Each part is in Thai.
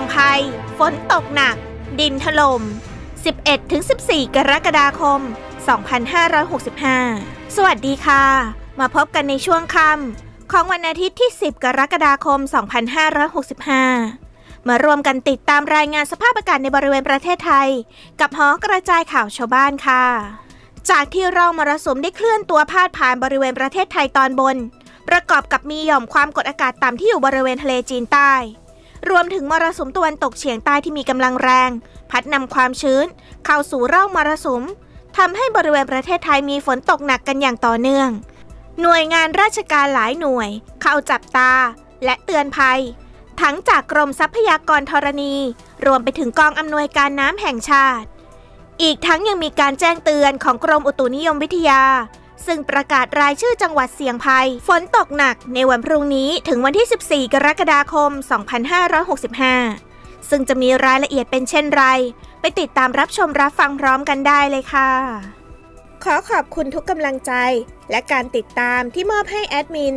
ยงภัย ฝนตกหนัก ดินถล่ม 11-14 กรกฎาคม 2565 สวัสดีค่ะ มาพบกันในช่วงค่ำของวันอาทิตย์ที่ 10 กรกฎาคม 2565 มารวมกันติดตามรายงานสภาพอากาศในบริเวณประเทศไทย กับหอกระจายข่าวชาวบ้านค่ะ จากที่ร่องมรสุมได้เคลื่อนตัวพาดผ่านบริเวณประเทศไทยตอนบน ประกอบกับมีหย่อมความกดอากาศต่ำที่อยู่บริเวณทะเลจีนใต้ รวมถึงมรสุมตะวันตกเฉียงใต้ที่มีกำลังแรง พัดนำความชื้น เข้าสู่ร่องมรสุมทำให้บริเวณประเทศไทยมีฝนตกหนักกันอย่างต่อเนื่อง หน่วยงานราชการหลายหน่วย เข้าจับตา และเตือนภัย ทั้งจากกรมทรัพยากรธรณี รวมไปถึงกองอำนวยการน้ำแห่งชาติ อีกทั้งยังมีการแจ้งเตือนของกรมอุตุนิยมวิทยา ซึ่งประกาศรายชื่อจังหวัดเสี่ยงภัย ฝนตกหนักในวันพรุ่งนี้ถึงวันที่ 14 กรกฎาคม 2565 ซึ่งจะมีรายละเอียดเป็นเช่นไร ไปติดตามรับชมรับฟังพร้อมกันได้เลยค่ะ ขอขอบคุณทุกกำลังใจ และการติดตามที่มอบให้แอดมิน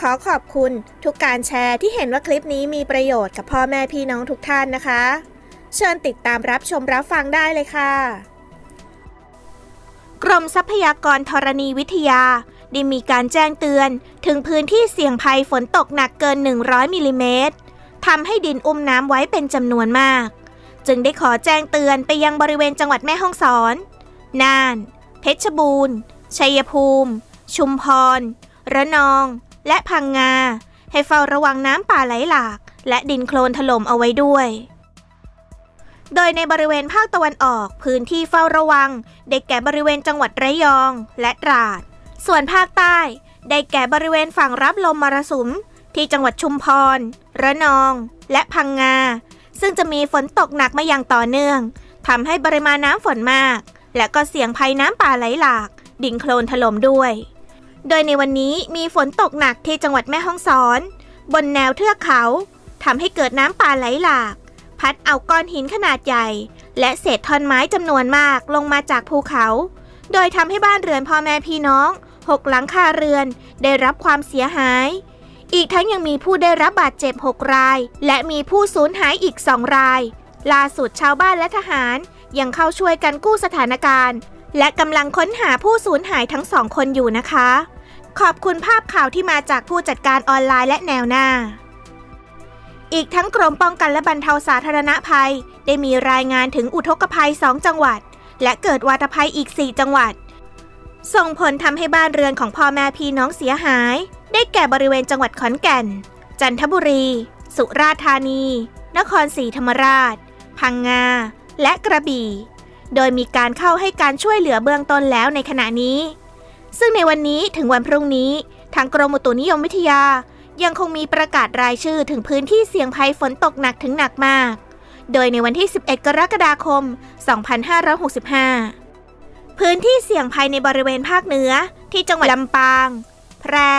ขอขอบคุณทุกการแชร์ที่เห็นว่าคลิปนี้มีประโยชน์กับพ่อแม่พี่น้องทุกท่านนะคะ เชิญติดตามรับชมรับฟังได้เลยค่ะ กรมทรัพยากรธรณีวิทยา ได้มีการแจ้งเตือนถึงพื้นที่เสี่ยงภัยฝนตกหนักเกิน 100 มิลลิเมตรทำให้ดินอุ้มน้ำไว้เป็นจำนวนมาก จึงได้ขอแจ้งเตือนไปยังบริเวณจังหวัดแม่ฮ่องสอน น่าน เพชรบูรณ์ ชัยภูมิ ชุมพร ระนอง และพังงา ให้เฝ้าระวังน้ำป่าไหลหลาก และดินโคลนถล่มเอาไว้ด้วย โดยในบริเวณภาคตะวันออก พื้นที่เฝ้าระวัง ได้แก่บริเวณจังหวัดระยองและตราด ส่วนภาคใต้ ได้แก่บริเวณฝั่งรับลมมรสุม ที่จังหวัดชุมพร ระนอง และพังงา ซึ่งจะมีฝนตกหนักมาอย่างต่อเนื่องทำให้ปริมาณน้ำฝนมาก และก็เสี่ยงภัยน้ำป่าไหลหลาก ดินโคลนถล่มด้วย โดยในวันนี้มีฝนตกหนักที่จังหวัดแม่ฮ่องสอน บนแนวเทือกเขาทำให้เกิดน้ำป่าไหลหลาก พัดเอาก้อนหินขนาดใหญ่ และเศษท่อนไม้จำนวนมากลงมาจากภูเขา โดยทำให้บ้านเรือนพ่อแม่พี่น้องหกหลังคาเรือนได้รับความเสียหาย อีกทั้งยังมีผู้ได้รับบาดเจ็บ 6 ราย และมีผู้สูญหายอีก2ราย ล่าสุดชาวบ้านและทหารยังเข้าช่วยกันกู้สถานการณ์ และกำลังค้นหาผู้สูญหายทั้งสองคนอยู่นะคะ ขอบคุณภาพข่าวที่มาจากผู้จัดการออนไลน์และแนวหน้า อีกทั้งกรมป้องกันและบรรเทาสาธารณภัย ได้มีรายงานถึงอุทกภัย 2 จังหวัด และเกิดวาตภัยอีก 4 จังหวัด ส่งผลทำให้บ้านเรือนของพ่อแม่พี่น้องเสียหาย ได้แก่บริเวณจังหวัดขอนแก่น จันทบุรี สุราษฎร์ธานี นครศรีธรรมราช พังงา และกระบี่ โดยมีการเข้าให้การช่วยเหลือเบื้องต้นแล้วในขณะนี้ ซึ่งในวันนี้ถึงวันพรุ่งนี้ ทางกรมอุตุนิยมวิทยา ยังคงมีประกาศรายชื่อถึงพื้นที่เสี่ยงภัยฝนตกหนักถึงหนักมาก โดยในวันที่ 11 กรกฎาคม 2565 พื้นที่เสี่ยงภัยในบริเวณภาคเหนือ ที่จังหวัดลำปาง แพร่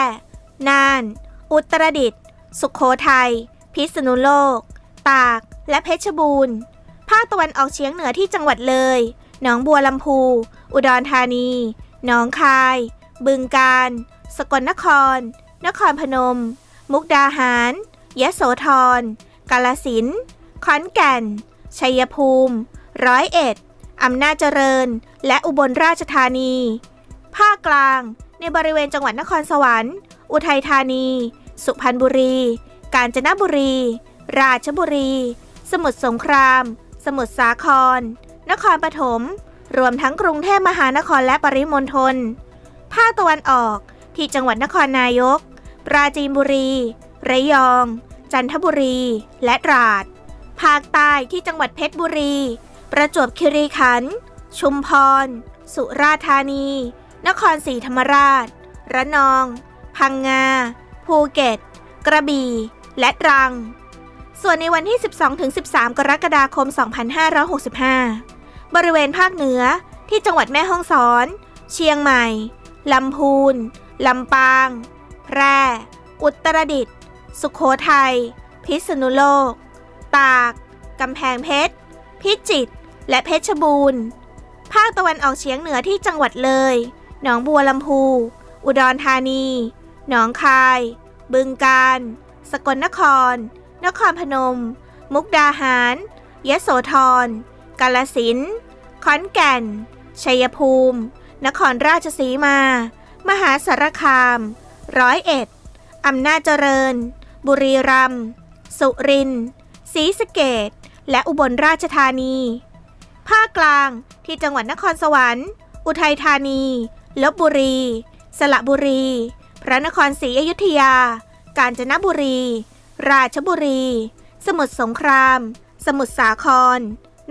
น่าน อุตรดิตถ์ สุขโขทัย พิษณุโลก ตาก และเพชรบูรณ์ ภาคตะวันออกเฉียงเหนือที่จังหวัดเลย หนองบัวลำพู อุดรธานี หนองคาย บึงกาฬ สกลนคร นครพนม มุกดาหาร ยะโสธร กาลสินขอนแก่น ชัยภูมิ ร้อยเอ็ด อำนาจเจริญ และอุบลราชธานี ภาคกลาง ในบริเวณจังหวัดนครสวรรค์ อุทัยธานี สุพรรณบุรี กาญจนบุรี ราชบุรี สมุทรสงคราม สมุทรสาคร นครปฐม รวมทั้งกรุงเทพมหานครและปริมณฑล ภาคตะวันออกที่จังหวัดนครนายก ราจีนบุรี ระยอง จันทบุรี และตราด ภาคใต้ที่จังหวัดเพชรบุรี ประจวบคีรีขันธ์ ชุมพร สุราษฎร์ธานี นครศรีธรรมราช ระนอง พังงา ภูเก็ต กระบี่ และตรัง ส่วนในวันที่ 12-13 กรกฎาคม 2565 บริเวณภาคเหนือที่จังหวัดแม่ฮ่องสอน เชียงใหม่ ลำพูน ลำปาง แพร่ อุตรดิตถ์สุขโขทัย พิษณุโลก ตาก กำแพงเพชร พิจิตร และเพชรบูรณ์ ภาคตะวันออกเฉียงเหนือที่จังหวัดเลย หนองบัวลำพู อุดรธานี หนองคาย บึงกาฬ สกลนคร นครพนม มุกดาหาร ยโสธร กาลสินขอนแก่น ชัยภูมิ นครราชสีมา มหาสารคาม ร้อยเอ็ดอำนาจเจริญ บุรีรัมย์สุรินทร์ศรีสะเกดและอุบลราชธานี ภาคกลางที่จังหวัดนครสวรรค์ อุทัยธานีลบบุรี สระบุรี พระนครศรีอยุธยา กาญจนบุรี ราชบุรี สมุทรสงคราม สมุทรสาคร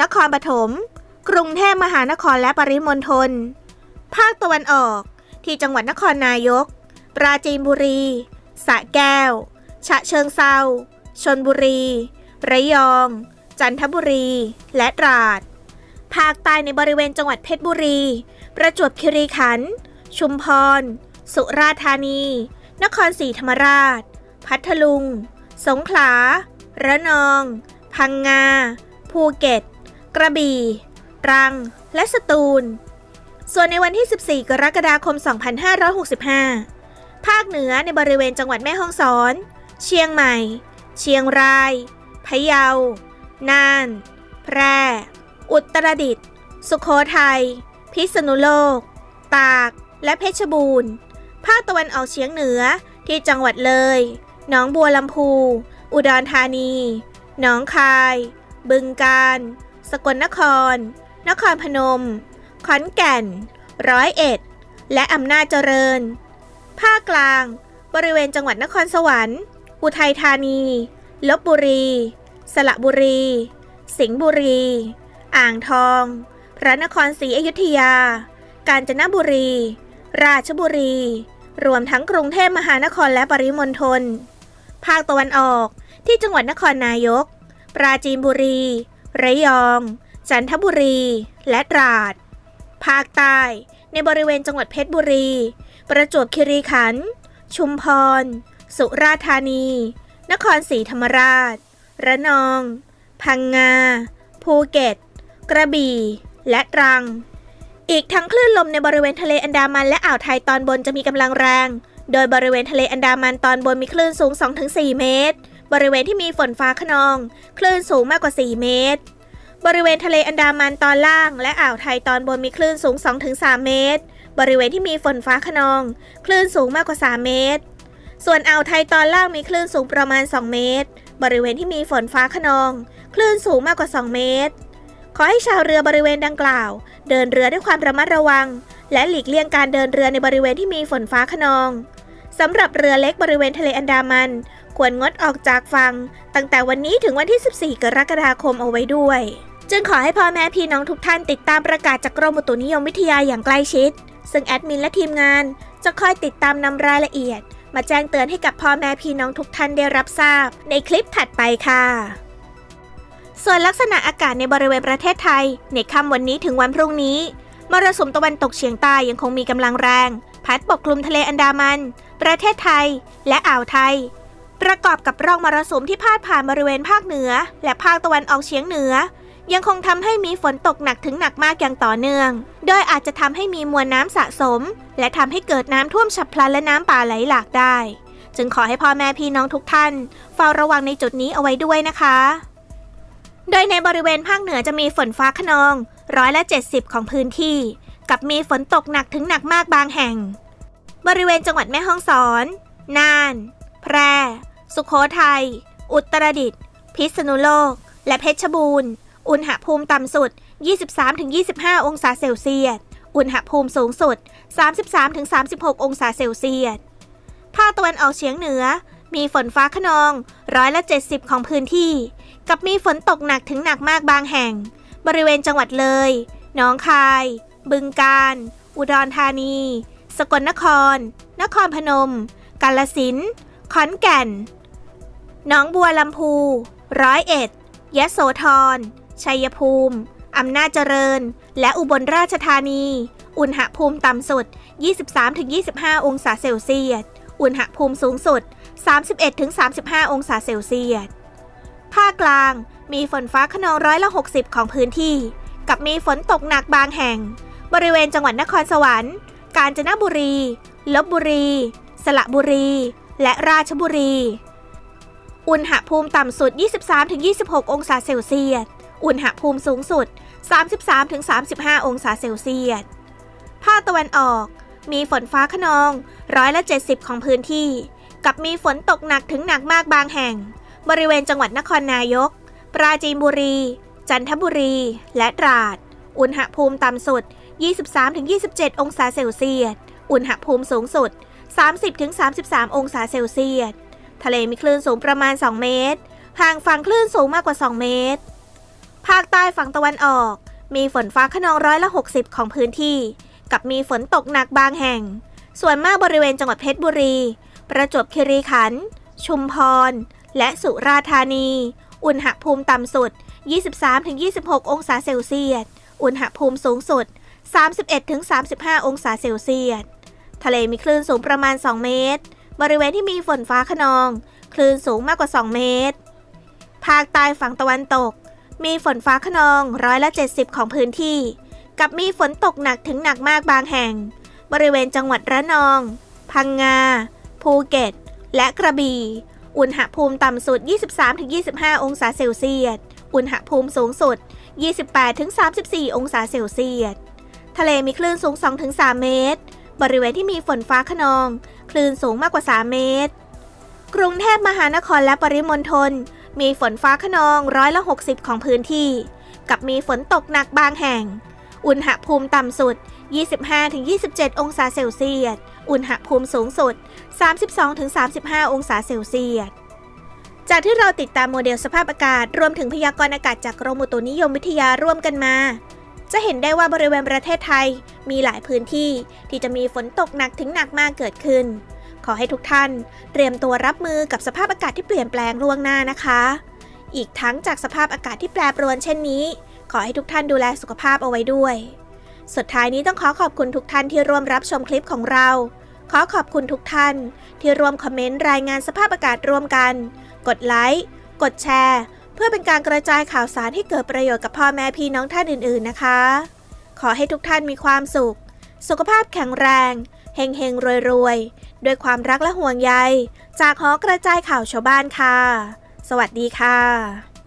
นครปฐมกรุงเทพมหานครและปริมณฑลภาคตะวันออกที่จังหวัดนครนายก ปราจีนบุรี สระแก้ว ฉะเชิงเซาชนบุรี ระยอง จันทบุรี และตราด ภาคใต้ในบริเวณจังหวัดเพชรบุรี ประจวบคีรีขันธ์ ชุมพร สุราษฎร์ธานี นครศรีธรรมราช พัทลุง สงขลา ระนอง พังงา ภูเก็ต กระบี่ ตรัง และสตูล ส่วนในวันที่ 14 กรกฎาคม 2565 ภาคเหนือในบริเวณจังหวัดแม่ฮ่องสอน เชียงใหม่ เชียงราย พะเยา น่าน แพร่ อุตรดิตถ์ สุโขทัย พิษณุโลก ตาก และเพชรบูรณ์ ภาคตะวันออกเฉียงเหนือที่จังหวัดเลย หนองบัวลำพู อุดรธานี หนองคาย บึงกาฬ สกลนคร นครพนม ขอนแก่น ร้อยเอ็ด และอำนาจเจริญ ภาคกลาง บริเวณจังหวัดนครสวรรค์ อุทัยธานี ลบบุรี สระบุรี สิงห์บุรี อ่างทอง พระนครศรีอยุธยา กาญจนบุรี ราชบุรี รวมทั้งกรุงเทพมหานครและปริมณฑล ภาคตะวันออกที่จังหวัดนครนายก ปราจีนบุรี ระยอง จันทบุรี และตราด ภาคใต้ในบริเวณจังหวัดเพชรบุรี ประจวบคีรีขันธ์ ชุมพร สุราษฎร์ธานี นครศรีธรรมราช ระนอง พังงา ภูเก็ต กระบี่ และตรัง อีกทั้งคลื่นลมในบริเวณทะเลอันดามันและอ่าวไทยตอนบนจะมีกำลังแรง โดยบริเวณทะเลอันดามันตอนบนมีคลื่นสูง 2-4 เมตร บริเวณที่มีฝนฟ้าขนอง คลื่นสูงมากกว่า 4 เมตรบริเวณทะเลอันดามันตอนล่าง และอ่าวไทยตอนบนมีคลื่นสูง 2-3 เมตร บริเวณที่มีฝนฟ้าขนอง คลื่นสูงมากกว่า 3 เมตร ส่วนอ่าวไทยตอนล่างมีคลื่นสูงประมาณ 2 เมตร บริเวณที่มีฝนฟ้าขนอง คลื่นสูงมากกว่า 2 เมตร ขอให้ชาวเรือบริเวณดังกล่าว เดินเรือด้วยความระมัดระวัง และหลีกเลี่ยงการเดินเรือในบริเวณที่มีฝนฟ้าขนองสำหรับเรือเล็กบริเวณทะเลอันดามัน ควรงดออกจากฝั่งตั้งแต่วันนี้ถึงวันที่ 14 กรกฎาคมเอาไว้ด้วย จึงขอให้พ่อแม่พี่น้องทุกท่านติดตามประกาศจากกรมอุตุนิยมวิทยาอย่างใกล้ชิด ซึ่งแอดมินและทีมงาน จะคอยติดตามนำรายละเอียด มาแจ้งเตือนให้กับพ่อแม่พี่น้องทุกท่านได้รับทราบ ในคลิปถัดไปค่ะ ส่วนลักษณะอากาศในบริเวณประเทศไทย ในค่ำวันนี้ถึงวันพรุ่งนี้มรสุมตะวันตกเฉียงใต้ยังคงมีกำลังแรง พัดปกคลุมทะเลอันดามัน ประเทศไทย และอ่าวไทย ประกอบกับร่องมรสุมที่พาดผ่านบริเวณภาคเหนือ และภาคตะวันออกเฉียงเหนือ ยังคงทำให้มีฝนตกหนักถึงหนักมากอย่างต่อเนื่อง โดยอาจจะทำให้มีมวลน้ำสะสม และทำให้เกิดน้ำท่วมฉับพลันและน้ำป่าไหลหลากได้ จึงขอให้พ่อแม่พี่น้องทุกท่าน เฝ้าระวังในจุดนี้เอาไว้ด้วยนะคะ โดยในบริเวณภาคเหนือจะมีฝนฟ้าขนองร้อยละ70 ของพื้นที่ กับมีฝนตกหนักถึงหนักมากบางแห่ง บริเวณจังหวัดแม่ฮ่องสอน น่าน แพร่ สุโขทัย อุตรดิตถ์ พิษณุโลก และเพชรบูรณ์ อุณหภูมิต่ำสุด 23-25 องศาเซลเซียส อุณหภูมิสูงสุด 33-36 องศาเซลเซียส ภาคตะวันออกเฉียงเหนือ มีฝนฟ้าขนองร้อยละ 70 ของพื้นที่ กับมีฝนตกหนักถึงหนักมากบางแห่ง บริเวณจังหวัดเลย หนองคาย บึงกาฬ อุดรธานี สกลนคร นครพนม กาลสินธุ์ ขอนแก่น หนองบัวลำพู ร้อยเอ็ดยะโสธร ชัยภูมิ อำนาจเจริญ และอุบลราชธานี อุณหภูมิต่ำสุด 23-25 องศาเซลเซียส อุณหภูมิสูงสุด 31-35 องศาเซลเซียส ภาคกลางมีฝนฟ้าขนองร้อยละ 60 ของพื้นที่ กับมีฝนตกหนักบางแห่ง บริเวณจังหวัดนครสวรรค์ กาญจนบุรี ลบบุรี สระบุรี และราชบุรี อุณหภูมิต่ำสุด 23-26 องศาเซลเซียส อุณหภูมิสูงสุด 33-35 องศาเซลเซียส ภาคตะวันออก มีฝนฟ้าขนองร้อยละ 70 ของพื้นที่ กับมีฝนตกหนักถึงหนักมากบางแห่ง บริเวณจังหวัดนครนายก ปราจีนบุรี จันทบุรี และตราด อุณหภูมิต่ำสุด 23-27 องศาเซลเซียส อุณหภูมิสูงสุด 30-33 องศาเซลเซียส ทะเลมีคลื่นสูงประมาณ 2 เมตร ห่างฝั่งคลื่นสูงมากกว่า 2 เมตร ฝั่งตะวันออก มีฝนฟ้าขนองร้อยละ 60 ของพื้นที่ กับมีฝนตกหนักบางแห่ง ส่วนมากบริเวณจังหวัดเพชรบุรี ประจวบคีรีขันธ์ชุมพร และสุราษฎร์ธานี อุณหภูมิต่ำสุด 23-26 องศาเซลเซียส อุณหภูมิสูงสุด 31-35 องศาเซลเซียส ทะเลมีคลื่นสูงประมาณ 2 เมตร บริเวณที่มีฝนฟ้าขนอง คลื่นสูงมากกว่า 2 เมตร ภาคใต้ฝั่งตะวันตก มีฝนฟ้าขนองร้อยละ 70 ของพื้นที่ กับมีฝนตกหนักถึงหนักมากบางแห่ง บริเวณจังหวัดระนอง พังงา ภูเก็ต และกระบี่ อุณหภูมิต่ำสุด 23-25 องศาเซลเซียส อุณหภูมิสูงสุด 28-34 องศาเซลเซียส ทะเลมีคลื่นสูง 2-3 เมตร บริเวณที่มีฝนฟ้าขนอง คลื่นสูงมากกว่า 3 เมตร กรุงเทพมหานครและปริมณฑล มีฝนฟ้าขนองร้อยละ 60 ของพื้นที่ กับมีฝนตกหนักบางแห่ง อุณหภูมิต่ำสุด 25-27 องศาเซลเซียส อุณหภูมิสูงสุด 32-35 องศาเซลเซียสจากที่เราติดตามโมเดลสภาพอากาศ รวมถึงพยากรณ์อากาศจากกรมอุตุนิยมวิทยาร่วมกันมา จะเห็นได้ว่าบริเวณประเทศไทย มีหลายพื้นที่ที่จะมีฝนตกหนักถึงหนักมากเกิดขึ้น ขอให้ทุกท่านเตรียมตัวรับมือกับสภาพอากาศที่เปลี่ยนแปลงล่วงหน้านะคะ อีกทั้งจากสภาพอากาศที่แปรปรวนเช่นนี้ ขอให้ทุกท่านดูแลสุขภาพเอาไว้ด้วย สุดท้ายนี้ต้องขอขอบคุณทุกท่านที่ร่วมรับชมคลิปของเรา ขอขอบคุณทุกท่าน ที่ร่วมคอมเมนต์รายงานสภาพอากาศร่วมกัน กดไลค์กดแชร์ เพื่อเป็นการกระจายข่าวสารให้เกิดประโยชน์กับพ่อแม่พี่น้องท่านอื่น ๆ นะคะ ขอให้ทุกท่านมีความสุข สุขภาพแข็งแรงเฮงเฮงรวยรวยๆ ด้วยความรักและห่วงใย จากหอกระจายข่าวชาวบ้านค่ะ สวัสดีค่ะ